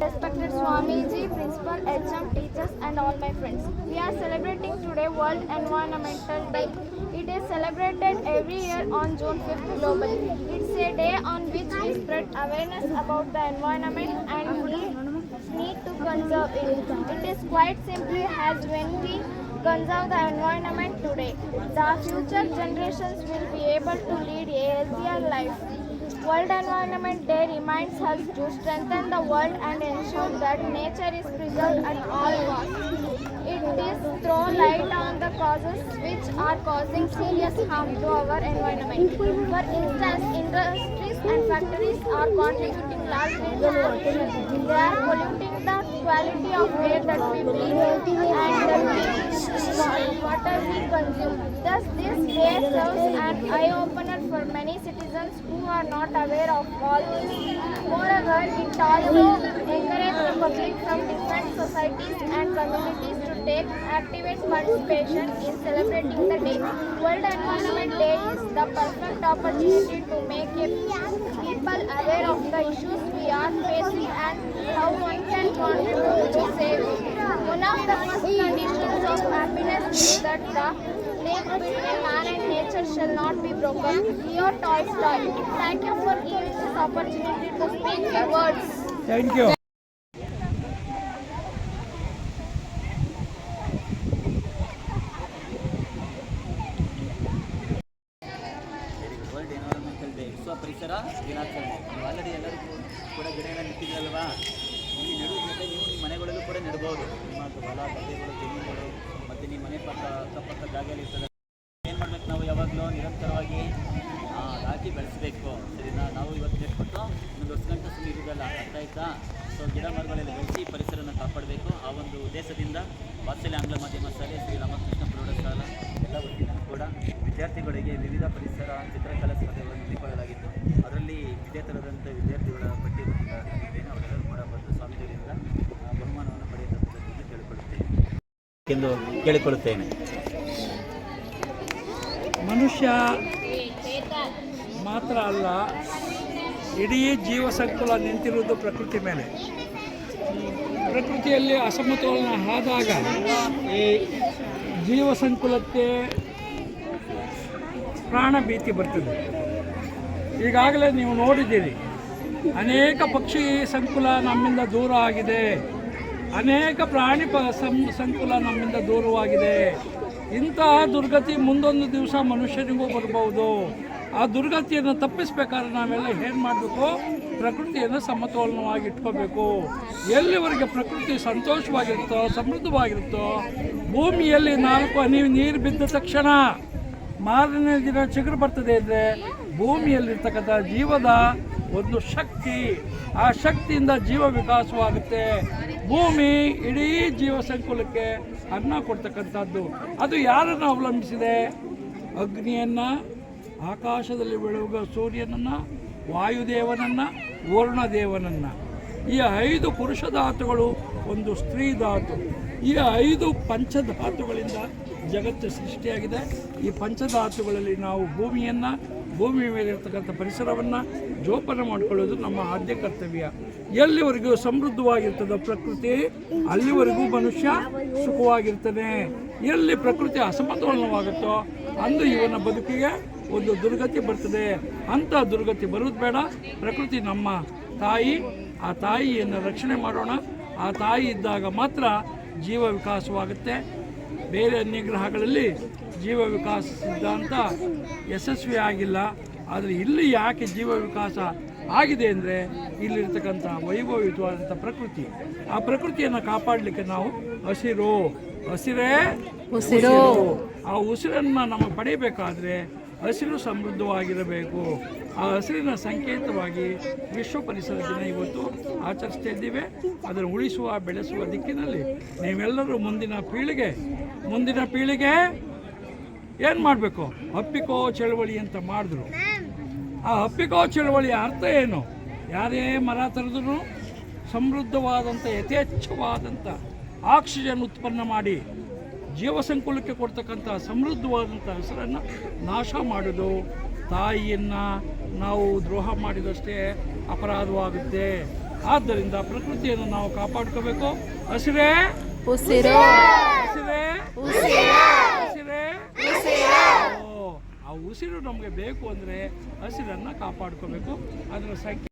Respected Swamiji, principal, HM, teachers, and all my friends. We are celebrating today World Environmental Day. It is celebrated every year on June 5th globally. It's a day on which we spread awareness about the environment and we need to conserve it. It is quite simply as when we conserve the environment today, the future generations will be able to lead a healthier life. World Environment Day reminds us to strengthen the world and ensure that nature is preserved at all costs. It is throw light on the causes which are causing serious harm to our environment. For instance, industries and factories are contributing largely to pollution. They are polluting the quality of air that we breathe and the water we consume. Thus, this day serves an eye-opener for many citizens who are not aware of all this. Moreover, it also encourages the public from different societies and communities to take active participation in celebrating the day. World Environment Day is the perfect opportunity to make people aware of the issues we are facing and how one can contribute to save. One of the first of happiness is that the link between man and nature shall not be broken. Leo Tolstoy. Thank you for giving this opportunity to speak the words. Thank you world environmental day ವಿಶ್ವ ಪರಿಸರ ದಿನಾಚರಣೆ ನೀವು already ಎಲ್ಲರೂ ಕೂಡ ಗಿಡಗಳನ್ನು ನೆಟ್ಟಿದ್ರಲ್ವಾ ಜೊತೆ ನೀವು ನಿಮ್ಮ ಮನೆಗಳಲ್ಲೂ ಕೂಡ ನೆಡ್ಬೋದು ನಿಮ್ಮ ಹೊಲ ಗದ್ದೆಗಳು ಜಮೀನುಗಳು ಮತ್ತು ನಿಮ್ಮ ಮನೆ ಪಕ್ಕ ಅಕ್ಕಪಕ್ಕ ಜಾಗದಲ್ಲಿ ಇರ್ತದೆ. ಏನು ಮಾಡಬೇಕು ನಾವು ಯಾವಾಗಲೂ ನಿರಂತರವಾಗಿ ಹಾಕಿ ಬೆಳೆಸಬೇಕು. ಸರಿನಾ? ನಾವು ಇವತ್ತು ನೆಟ್ಬಿಟ್ಟು ಒಂದು ವರ್ಷ ಗಂಟೆ ಸುಮ್ಮನೆ ಇರೋದಲ್ಲ, ಅರ್ಥ ಆಯ್ತಾ? ಸೊ ಗಿಡ ಮರಗಳೆಲ್ಲ ಬೆಳೆಸಿ ಪರಿಸರನ ಕಾಪಾಡಬೇಕು. ಆ ಒಂದು ಉದ್ದೇಶದಿಂದ ವಾತ್ಸಲ್ಯ ಆಂಗ್ಲ ಮಾಧ್ಯಮ ಶಾಲೆ ಶ್ರೀ ರಾಮಕೃಷ್ಣ ಪ್ರೌಢಶಾಲಾ ಎಲ್ಲ ವತಿಯಿಂದ ಕೂಡ ವಿದ್ಯಾರ್ಥಿಗಳಿಗೆ ವಿವಿಧ ಪರಿಸರ ಚಿತ್ರಕಲಾ ಸ್ಪರ್ಧೆಗಳನ್ನು ಹಮ್ಮಿಕೊಳ್ಳಲಾಗಿತ್ತು. ಅದರಲ್ಲಿ ವಿಜೇತರಾದಂಥ ವಿದ್ಯಾರ್ಥಿಗಳ ಪಟ್ಟಿ ಎಂದು ಕೇಳಿಕೊಳ್ಳುತ್ತೇನೆ. ಮನುಷ್ಯ ಮಾತ್ರ ಅಲ್ಲ, ಇಡೀ ಜೀವ ಸಂಕುಲ ನಿಂತಿರುವುದು ಪ್ರಕೃತಿ ಮೇಲೆ. ಪ್ರಕೃತಿಯಲ್ಲಿ ಅಸಮತೋಲನ ಆದಾಗ ಈ ಜೀವ ಸಂಕುಲಕ್ಕೆ ಪ್ರಾಣ ಭೀತಿ ಬರ್ತದೆ. ಈಗಾಗಲೇ ನೀವು ನೋಡಿದ್ದೀರಿ, ಅನೇಕ ಪಕ್ಷಿ ಸಂಕುಲ ನಮ್ಮಿಂದ ದೂರ ಆಗಿದೆ. ಅನೇಕ ಪ್ರಾಣಿ ಪ ಸಂಕುಲ ನಮ್ಮಿಂದ ದೂರವಾಗಿದೆ. ಇಂತಹ ದುರ್ಗತಿ ಮುಂದೊಂದು ದಿವಸ ಮನುಷ್ಯನಿಗೂ ಬರಬಹುದು. ಆ ದುರ್ಗತಿಯನ್ನು ತಪ್ಪಿಸ್ಬೇಕಾದ್ರೆ ನಾವೆಲ್ಲ ಏನು ಮಾಡಬೇಕು? ಪ್ರಕೃತಿಯನ್ನು ಸಮತೋಲನವಾಗಿ ಇಟ್ಕೋಬೇಕು. ಎಲ್ಲಿವರೆಗೆ ಪ್ರಕೃತಿ ಸಂತೋಷವಾಗಿರುತ್ತೋ, ಸಮೃದ್ಧವಾಗಿರುತ್ತೋ, ಭೂಮಿಯಲ್ಲಿ ನಾಲ್ಕು ಹನಿ ನೀರು ಬಿದ್ದ ತಕ್ಷಣ ಮಾರನೇ ದಿನ ಚಿಗುರು ಬರ್ತದೆ ಅಂದರೆ ಭೂಮಿಯಲ್ಲಿರ್ತಕ್ಕಂಥ ಜೀವದ ಒಂದು ಶಕ್ತಿ. ಆ ಶಕ್ತಿಯಿಂದ ಜೀವ ವಿಕಾಸವಾಗುತ್ತೆ. ಭೂಮಿ ಇಡೀ ಜೀವ ಸಂಕುಲಕ್ಕೆ ಅನ್ನ ಕೊಡ್ತಕ್ಕಂಥದ್ದು. ಅದು ಯಾರನ್ನು ಅವಲಂಬಿಸಿದೆ? ಅಗ್ನಿಯನ್ನು, ಆಕಾಶದಲ್ಲಿ ಬೆಳಗುವ ಸೂರ್ಯನನ್ನು, ವಾಯುದೇವನನ್ನು, ವರುಣದೇವನನ್ನು. ಈ ಐದು ಪುರುಷ ಧಾತುಗಳು ಒಂದು ಸ್ತ್ರೀ ಧಾತು. ಈ ಐದು ಪಂಚಧಾತುಗಳಿಂದ ಜಗತ್ತು ಸೃಷ್ಟಿಯಾಗಿದೆ. ಈ ಪಂಚಧಾತುಗಳಲ್ಲಿ ನಾವು ಭೂಮಿಯನ್ನು ಭೂಮಿಯ ಮೇಲೆ ಇರತಕ್ಕಂಥ ಪರಿಸರವನ್ನು ಜೋಪಾನ ಮಾಡಿಕೊಳ್ಳೋದು ನಮ್ಮ ಆದ್ಯ ಕರ್ತವ್ಯ. ಎಲ್ಲಿವರೆಗೂ ಸಮೃದ್ಧವಾಗಿರ್ತದೋ ಪ್ರಕೃತಿ, ಅಲ್ಲಿವರೆಗೂ ಮನುಷ್ಯ ಸುಖವಾಗಿರ್ತದೆ ಎಲ್ಲಿ ಪ್ರಕೃತಿ ಅಸಮತೋಲನವಾಗುತ್ತೋ ಅಂದು ಇವನ ಬದುಕಿಗೆ ಒಂದು ದುರ್ಗತಿ ಬರ್ತದೆ. ಅಂಥ ದುರ್ಗತಿ ಬರೋದು ಬೇಡ. ಪ್ರಕೃತಿ ನಮ್ಮ ತಾಯಿ, ಆ ತಾಯಿಯನ್ನು ರಕ್ಷಣೆ ಮಾಡೋಣ. ಆ ತಾಯಿ ಇದ್ದಾಗ ಮಾತ್ರ ಜೀವ ವಿಕಾಸವಾಗುತ್ತೆ. ಬೇರೆ ಅನ್ಯಗ್ರಹಗಳಲ್ಲಿ ಜೀವ ವಿಕಾಸ ಸಿದ್ಧಾಂತ ಯಶಸ್ವಿ ಆಗಿಲ್ಲ ಆದರೆ ಇಲ್ಲಿ ಯಾಕೆ ಜೀವ ವಿಕಾಸ ಆಗಿದೆ ಅಂದರೆ ಇಲ್ಲಿರ್ತಕ್ಕಂಥ ವೈಭವಯುತವಾದಂಥ ಪ್ರಕೃತಿ. ಆ ಪ್ರಕೃತಿಯನ್ನು ಕಾಪಾಡಲಿಕ್ಕೆ ನಾವು ಹಸಿರು. ಹಸಿರೇ ಉಸಿರು. ಆ ಉಸಿರನ್ನು ನಮಗೆ ಪಡೆಯಬೇಕಾದ್ರೆ ಹಸಿರು ಸಮೃದ್ಧವಾಗಿರಬೇಕು. ಆ ಹಸಿರಿನ ಸಂಕೇತವಾಗಿ ವಿಶ್ವ ಪರಿಸರ ದಿನ ಇವತ್ತು ಆಚರಿಸ್ತಾ ಇದ್ದೀವಿ. ಅದನ್ನು ಉಳಿಸುವ ಬೆಳೆಸುವ ದಿಕ್ಕಿನಲ್ಲಿ ನೀವೆಲ್ಲರೂ ಮುಂದಿನ ಪೀಳಿಗೆ ಮುಂದಿನ ಪೀಳಿಗೆ ಏನು ಮಾಡಬೇಕು? ಅಪ್ಪಿಕೋ ಚಳವಳಿ ಅಂತ ಮಾಡಿದ್ರು. ಆ ಅಪ್ಪಿಕೋ ಚಳವಳಿಯ ಅರ್ಥ ಏನು? ಯಾರೇ ಮರ ತರದ್ರು ಸಮೃದ್ಧವಾದಂಥ ಯಥೇಚ್ಛವಾದಂಥ ಆಕ್ಸಿಜನ್ ಉತ್ಪನ್ನ ಮಾಡಿ ಜೀವಸಂಕುಲಕ್ಕೆ ಕೊಡ್ತಕ್ಕಂಥ ಸಮೃದ್ಧವಾದಂಥ ಹೆಸರನ್ನು ನಾಶ ಮಾಡೋದು. ತಾಯಿಯನ್ನು ನಾವು ದ್ರೋಹ ಮಾಡಿದಷ್ಟೇ ಅಪರಾಧವಾಗುತ್ತೆ. ಆದ್ದರಿಂದ ಪ್ರಕೃತಿಯನ್ನು ನಾವು ಕಾಪಾಡ್ಕೋಬೇಕು. ಹಸಿರೇ ಆ ಉಸಿರು ನಮಗೆ ಬೇಕು ಅಂದರೆ ಹಸಿರನ್ನು ಕಾಪಾಡ್ಕೋಬೇಕು. ಅದರ ಸಂಖ್ಯೆ